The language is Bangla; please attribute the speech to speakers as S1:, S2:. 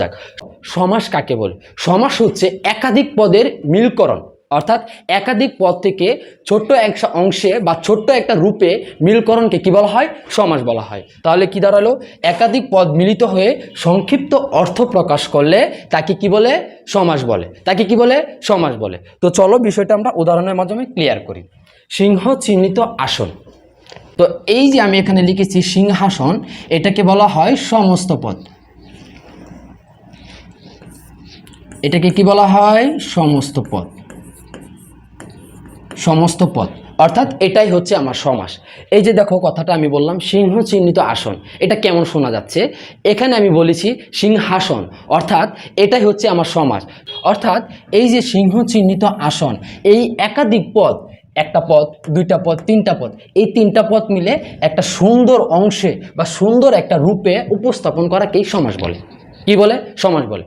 S1: দেখ সমাস কাকে বলে? সমাস হচ্ছে একাধিক পদের মিলকরণ। অর্থাৎ একাধিক পদ থেকে ছোট্ট একটা অংশে বা ছোট্ট একটা রূপে মিলকরণকে কি বলা হয়? সমাস বলা হয়। তাহলে কি দাঁড়াল? একাধিক পদ মিলিত হয়ে সংক্ষিপ্ত অর্থ প্রকাশ করলে তাকে কি বলে? সমাস বলে। তাকে কি বলে? সমাস বলে। তো চলো বিষয়টা আমরা উদাহরণের মাধ্যমে ক্লিয়ার করি। সিংহ চিহ্নিত আসন। তো এই যে আমি এখানে লিখেছি সিংহাসন, এটাকে বলা হয় সমস্ত পদ। এটাকে কি বলা হয়? সমস্ত পদ সমস্ত পদ অর্থাৎ এটাই হচ্ছে আমার সমাস। এই যে দেখো কথাটা আমি বললাম, সিংহ চিহ্নিত আসন। এটা কেমন শোনা যাচ্ছে? এখানে আমি বলেছি সিংহাসন। অর্থাৎ এটাই হচ্ছে আমার সমাস। অর্থাৎ এই যে সিংহ চিহ্নিত আসন, এই একাধিক পদ একটা পদ দুইটা পদ তিনটা পদ এই তিনটা পদ মিলে একটা সুন্দর অংশে বা সুন্দর একটা রূপে উপস্থাপন করাকেই সমাস বলে। কি বলে? সমাস বলে।